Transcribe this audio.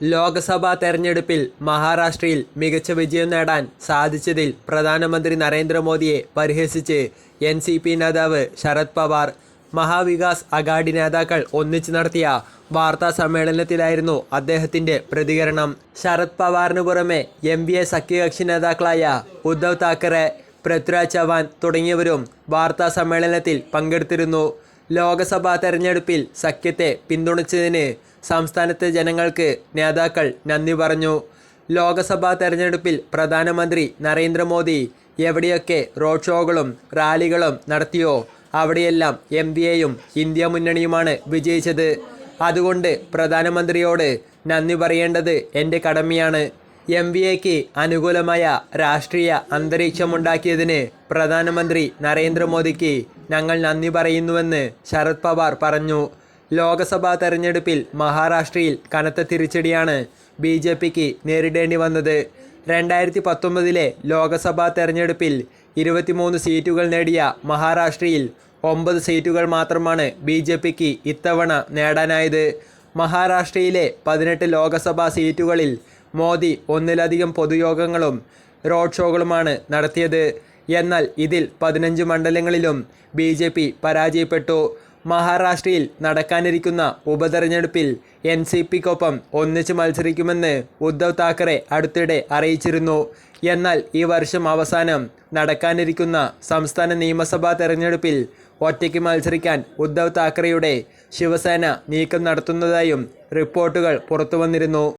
ലോക്സഭാ തെരഞ്ഞെടുപ്പിൽ മഹാരാഷ്ട്രയിൽ മികച്ച വിജയം നേടാൻ സാധിച്ചതിൽ പ്രധാനമന്ത്രി നരേന്ദ്രമോദിയെ പരിഹസിച്ച് എൻ സി പി നേതാവ് ശരത് പവാർ മഹാവികാസ് അഗാഡി നേതാക്കൾ ഒന്നിച്ചു നടത്തിയ വാർത്താ സമ്മേളനത്തിലായിരുന്നു അദ്ദേഹത്തിന്റെ പ്രതികരണം. ശരത് പവാറിനു പുറമെ എം ബി എ സഖ്യകക്ഷി നേതാക്കളായ ഉദ്ധവ് താക്കറെ പൃഥ്വിരാജ് ചവാൻ തുടങ്ങിയവരും വാർത്താ സമ്മേളനത്തിൽ പങ്കെടുത്തിരുന്നു. ലോക്സഭാ തെരഞ്ഞെടുപ്പിൽ സഖ്യത്തെ പിന്തുണച്ചതിന് സംസ്ഥാനത്തെ ജനങ്ങൾക്ക് നേതാക്കൾ നന്ദി പറഞ്ഞു. ലോകസഭാ തെരഞ്ഞെടുപ്പിൽ പ്രധാനമന്ത്രി നരേന്ദ്രമോദി എവിടെയൊക്കെ റോഡ് ഷോകളും റാലികളും നടത്തിയോ അവിടെയെല്ലാം എം ഡി എയും ഇന്ത്യ മുന്നണിയുമാണ് വിജയിച്ചത്. അതുകൊണ്ട് പ്രധാനമന്ത്രിയോട് നന്ദി പറയേണ്ടത് എന്റെ കടമയാണ്. എം വി എക്ക് അനുകൂലമായ രാഷ്ട്രീയ അന്തരീക്ഷമുണ്ടാക്കിയതിന് പ്രധാനമന്ത്രി നരേന്ദ്രമോദിക്ക് ഞങ്ങൾ നന്ദി പറയുന്നുവെന്ന് ശരത് പവാർ പറഞ്ഞു. ലോക്സഭാ തെരഞ്ഞെടുപ്പിൽ മഹാരാഷ്ട്രയിൽ കനത്ത തിരിച്ചടിയാണ് ബി ജെ പിക്ക് നേരിടേണ്ടി വന്നത്. രണ്ടായിരത്തി പത്തൊമ്പതിലെ ലോക്സഭാ തെരഞ്ഞെടുപ്പിൽ ഇരുപത്തിമൂന്ന് സീറ്റുകൾ നേടിയ മഹാരാഷ്ട്രയിൽ ഒമ്പത് സീറ്റുകൾ മാത്രമാണ് ബി ജെ പിക്ക് ഇത്തവണ നേടാനായത്. മഹാരാഷ്ട്രയിലെ പതിനെട്ട് ലോക്സഭാ സീറ്റുകളിൽ മോദി ഒന്നിലധികം പൊതുയോഗങ്ങളും റോഡ് ഷോകളുമാണ് നടത്തിയത്. എന്നാൽ ഇതിൽ പതിനഞ്ച് മണ്ഡലങ്ങളിലും ബി ജെ പി പരാജയപ്പെട്ടു. മഹാരാഷ്ട്രയിൽ നടക്കാനിരിക്കുന്ന ഉപതെരഞ്ഞെടുപ്പിൽ എൻ സി പിക്കൊപ്പം ഒന്നിച്ച് മത്സരിക്കുമെന്ന് ഉദ്ധവ് താക്കറെ അടുത്തിടെ അറിയിച്ചിരുന്നു. എന്നാൽ ഈ വർഷം അവസാനം നടക്കാനിരിക്കുന്ന സംസ്ഥാന നിയമസഭാ തെരഞ്ഞെടുപ്പിൽ ഒറ്റയ്ക്ക് മത്സരിക്കാൻ ഉദ്ധവ് താക്കറെയുടെ ശിവസേന നീക്കം നടത്തുന്നതായും റിപ്പോർട്ടുകൾ പുറത്തുവന്നിരുന്നു.